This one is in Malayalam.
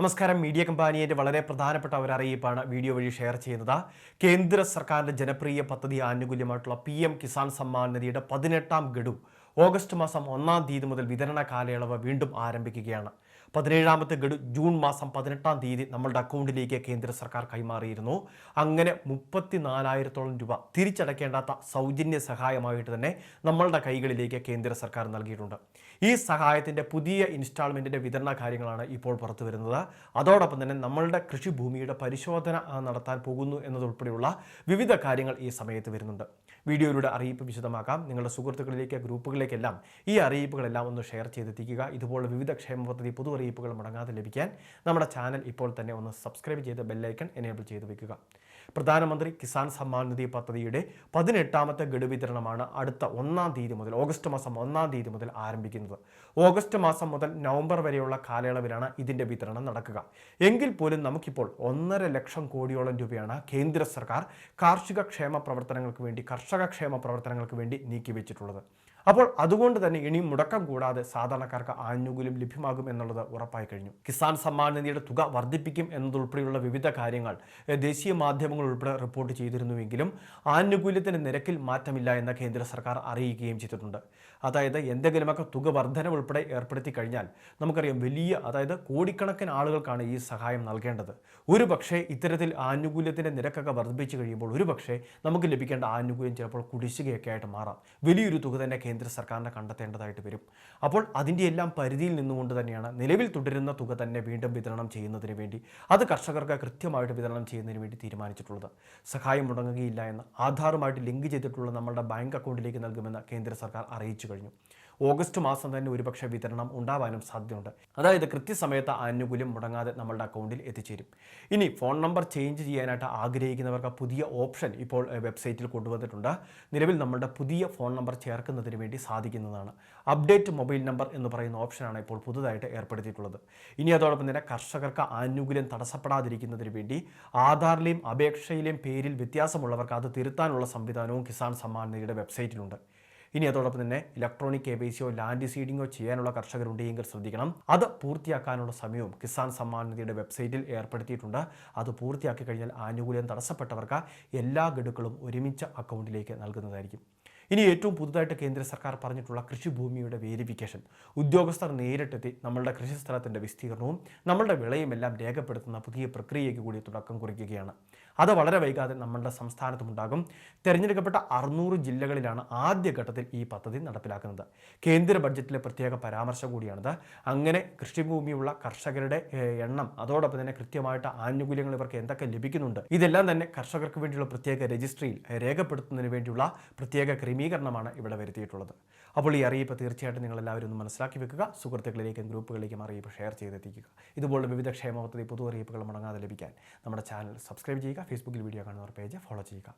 നമസ്കാരം. മീഡിയ കമ്പാനിയുടെ വളരെ പ്രധാനപ്പെട്ട ഒരു അറിയിപ്പാണ് വീഡിയോ വഴി ഷെയർ ചെയ്യുന്നത്. കേന്ദ്ര സർക്കാരിന്റെ ജനപ്രിയ പദ്ധതി ആനുകൂല്യമായിട്ടുള്ള പി എം കിസാൻ സമ്മാൻ നിധിയുടെ പതിനെട്ടാം ഗഡു ഓഗസ്റ്റ് മാസം ഒന്നാം തീയതി മുതൽ വിതരണ കാലയളവ് വീണ്ടും ആരംഭിക്കുകയാണ്. പതിനേഴാമത്തെ ഗഡു ജൂൺ മാസം പതിനെട്ടാം തീയതി നമ്മളുടെ അക്കൗണ്ടിലേക്ക് കേന്ദ്ര സർക്കാർ കൈമാറിയിരുന്നു. അങ്ങനെ മുപ്പത്തി നാലായിരത്തോളം രൂപ തിരിച്ചടയ്ക്കേണ്ടാത്ത സൗജന്യ സഹായമായിട്ട് തന്നെ നമ്മളുടെ കൈകളിലേക്ക് കേന്ദ്ര സർക്കാർ നൽകിയിട്ടുണ്ട്. ഈ സഹായത്തിന്റെ പുതിയ ഇൻസ്റ്റാൾമെന്റിന്റെ വിതരണ കാര്യങ്ങളാണ് ഇപ്പോൾ പുറത്തു വരുന്നത്. അതോടൊപ്പം തന്നെ നമ്മളുടെ കൃഷിഭൂമിയുടെ പരിശോധന നടത്താൻ പോകുന്നു എന്നതുൾപ്പെടെയുള്ള വിവിധ കാര്യങ്ങൾ ഈ സമയത്ത് വരുന്നുണ്ട്. വീഡിയോയിലൂടെ അറിയിപ്പ് വിശദമാക്കാം. നിങ്ങളുടെ സുഹൃത്തുക്കളിലേക്ക് ഗ്രൂപ്പുകളിലേക്കെല്ലാം ഈ അറിയിപ്പുകളെല്ലാം ഒന്ന് ഷെയർ ചെയ്തെത്തിക്കുക. ഇതുപോലുള്ള വിവിധ ക്ഷേമ പദ്ധതി പുതു അറിയിപ്പുകൾ മുടങ്ങാതെ ലഭിക്കാൻ നമ്മുടെ ചാനൽ ഇപ്പോൾ തന്നെ ഒന്ന് സബ്സ്ക്രൈബ് ചെയ്ത് ബെല്ലൈക്കൺ എനേബിൾ ചെയ്ത് വെക്കുക. പ്രധാനമന്ത്രി കിസാൻ സമ്മാൻ നിധി പദ്ധതിയുടെ പതിനെട്ടാമത്തെ ഗഡു വിതരണമാണ് അടുത്ത ഒന്നാം തീയതി മുതൽ ഓഗസ്റ്റ് മാസം ഒന്നാം തീയതി മുതൽ ആരംഭിക്കുന്നത്. ഓഗസ്റ്റ് മാസം മുതൽ നവംബർ വരെയുള്ള കാലയളവിലാണ് ഇതിന്റെ വിതരണം നടക്കുക. എങ്കിൽ പോലും നമുക്കിപ്പോൾ ഒന്നര ലക്ഷം കോടിയോളം രൂപയാണ് കേന്ദ്ര സർക്കാർ കാർഷിക ക്ഷേമ പ്രവർത്തനങ്ങൾക്ക് വേണ്ടി കർഷക ക്ഷേമ പ്രവർത്തനങ്ങൾക്ക് വേണ്ടി നീക്കിവെച്ചിട്ടുള്ളത്. അപ്പോൾ അതുകൊണ്ട് തന്നെ ഇനിയും മുടക്കം കൂടാതെ സാധാരണക്കാർക്ക് ആനുകൂല്യം ലഭ്യമാകും എന്നുള്ളത് ഉറപ്പായി കഴിഞ്ഞു. കിസാൻ സമ്മാൻ നിധിയുടെ തുക വർദ്ധിപ്പിക്കും എന്നതുൾപ്പെടെയുള്ള വിവിധ കാര്യങ്ങൾ ദേശീയ മാധ്യമങ്ങൾ ഉൾപ്പെടെ റിപ്പോർട്ട് ചെയ്തിരുന്നുവെങ്കിലും ആനുകൂല്യത്തിന്റെ നിരക്കിൽ മാറ്റമില്ല എന്ന് കേന്ദ്ര സർക്കാർ അറിയിക്കുകയും ചെയ്തിട്ടുണ്ട്. അതായത് എന്തെങ്കിലുമൊക്കെ തുക വർധന ഉൾപ്പെടെ ഏർപ്പെടുത്തി കഴിഞ്ഞാൽ നമുക്കറിയാം വലിയ അതായത് കോടിക്കണക്കിന് ആളുകൾക്കാണ് ഈ സഹായം നൽകേണ്ടത്. ഒരു പക്ഷേ ഇത്തരത്തിൽ ആനുകൂല്യത്തിന്റെ നിരക്കൊക്കെ വർദ്ധിപ്പിച്ചു കഴിയുമ്പോൾ ഒരു പക്ഷേ നമുക്ക് ലഭിക്കേണ്ട ആനുകൂല്യം ചിലപ്പോൾ കുടിശ്ശികയൊക്കെ ആയിട്ട് മാറാം. വലിയൊരു തുക തന്നെ കേന്ദ്ര സർക്കാരിനെ കണ്ടെത്തേണ്ടതായിട്ട് വരും. അപ്പോൾ അതിന്റെ എല്ലാം പരിധിയിൽ നിന്നുകൊണ്ട് തന്നെയാണ് നിലവിൽ തുടരുന്ന തുക തന്നെ വീണ്ടും വിതരണം ചെയ്യുന്നതിന് വേണ്ടി അത് കർഷകർക്ക് കൃത്യമായിട്ട് വിതരണം ചെയ്യുന്നതിന് വേണ്ടി തീരുമാനിച്ചിട്ടുള്ളത്. സഹായം മുടങ്ങുകയില്ല എന്ന് ആധാറുമായിട്ട് ലിങ്ക് ചെയ്തിട്ടുള്ള നമ്മളുടെ ബാങ്ക് അക്കൗണ്ടിലേക്ക് നൽകുമെന്ന് കേന്ദ്ര സർക്കാർ അറിയിച്ചു കഴിഞ്ഞു. ഓഗസ്റ്റ് മാസം തന്നെ ഒരുപക്ഷെ വിതരണം ഉണ്ടാവാനും സാധ്യതയുണ്ട്. അതായത് കൃത്യസമയത്ത് ആനുകൂല്യം മുടങ്ങാതെ നമ്മളുടെ അക്കൗണ്ടിൽ എത്തിച്ചേരും. ഇനി ഫോൺ നമ്പർ ചേഞ്ച് ചെയ്യാനായിട്ട് ആഗ്രഹിക്കുന്നവർക്ക് പുതിയ ഓപ്ഷൻ ഇപ്പോൾ വെബ്സൈറ്റിൽ കൊണ്ടുവന്നിട്ടുണ്ട്. നിലവിൽ നമ്മളുടെ പുതിയ ഫോൺ നമ്പർ ചേർക്കുന്നതിന് വേണ്ടി സാധിക്കുന്നതാണ്. അപ്ഡേറ്റ് മൊബൈൽ നമ്പർ എന്ന് പറയുന്ന ഓപ്ഷനാണ് ഇപ്പോൾ പുതുതായിട്ട് ഏർപ്പെടുത്തിയിട്ടുള്ളത്. ഇനി അതോടൊപ്പം തന്നെ കർഷകർക്ക് ആനുകൂല്യം തടസ്സപ്പെടാതിരിക്കുന്നതിന് വേണ്ടി ആധാറിലെയും അപേക്ഷയിലെയും പേരിൽ വ്യത്യാസമുള്ളവർക്ക് അത് തിരുത്താനുള്ള സംവിധാനവും കിസാൻ സമ്മാൻ നിധിയുടെ വെബ്സൈറ്റിലുണ്ട്. ഇനി അതോടൊപ്പം തന്നെ ഇലക്ട്രോണിക് കെ വൈ ലാൻഡ് സീഡിങ്ങോ ചെയ്യാനുള്ള കർഷകരുണ്ടെങ്കിൽ ശ്രദ്ധിക്കണം. അത് പൂർത്തിയാക്കാനുള്ള സമയവും കിസാൻ സമ്മാൻ നിധിയുടെ വെബ്സൈറ്റിൽ ഏർപ്പെടുത്തിയിട്ടുണ്ട്. അത് പൂർത്തിയാക്കി കഴിഞ്ഞാൽ ആനുകൂല്യം തടസ്സപ്പെട്ടവർക്ക് എല്ലാ ഗഡുക്കളും ഒരുമിച്ച് അക്കൗണ്ടിലേക്ക് നൽകുന്നതായിരിക്കും. ഇനി ഏറ്റവും പുതുതായിട്ട് കേന്ദ്ര സർക്കാർ പറഞ്ഞിട്ടുള്ള കൃഷിഭൂമിയുടെ വേരിഫിക്കേഷൻ. ഉദ്യോഗസ്ഥർ നേരിട്ടെത്തി നമ്മളുടെ കൃഷിസ്ഥലത്തിന്റെ വിസ്തീർണവും നമ്മളുടെ വിളയുമെല്ലാം രേഖപ്പെടുത്തുന്ന പുതിയ പ്രക്രിയയ്ക്ക് കൂടി തുടക്കം കുറിക്കുകയാണ്. അത് വളരെ വൈകാതെ നമ്മളുടെ സംസ്ഥാനത്തുമുണ്ടാകും. തിരഞ്ഞെടുക്കപ്പെട്ട അറുന്നൂറ് ജില്ലകളിലാണ് ആദ്യഘട്ടത്തിൽ ഈ പദ്ധതി നടപ്പിലാക്കുന്നത്. കേന്ദ്ര ബഡ്ജറ്റിലെ പ്രത്യേക പരാമർശം കൂടിയാണിത്. അങ്ങനെ കൃഷിഭൂമിയുള്ള കർഷകരുടെ എണ്ണം അതോടൊപ്പം തന്നെ കൃത്യമായിട്ട് ആനുകൂല്യങ്ങൾ ഇവർക്ക് എന്തൊക്കെ ലഭിക്കുന്നുണ്ട് ഇതെല്ലാം തന്നെ കർഷകർക്ക് വേണ്ടിയുള്ള പ്രത്യേക രജിസ്ട്രിയിൽ രേഖപ്പെടുത്തുന്നതിന് വേണ്ടിയുള്ള പ്രത്യേക ക്രമീകരണമാണ് ഇവിടെ വരുത്തിയിട്ടുള്ളത്. അപ്പോൾ ഈ അറിയിപ്പ് തീർച്ചയായിട്ടും നിങ്ങൾ എല്ലാവരും ഒന്ന് മനസ്സിലാക്കി വെക്കുക. സുഹൃത്തുക്കളിലേക്കും ഗ്രൂപ്പുകളിലേക്കും അറിയിപ്പ് ഷെയർ ചെയ്തെത്തിക്കുക. ഇതുപോലുള്ള വിവിധ ക്ഷേമ പദ്ധതി പുതു അറിയിപ്പുകൾ മുടങ്ങാതെ ലഭിക്കാൻ നമ്മുടെ ചാനൽ സബ്സ്ക്രൈബ് ചെയ്യുക. ഫേസ്ബുക്കിൽ വീഡിയോ കാണുന്നവർ പേജ് ഫോളോ ചെയ്യുക.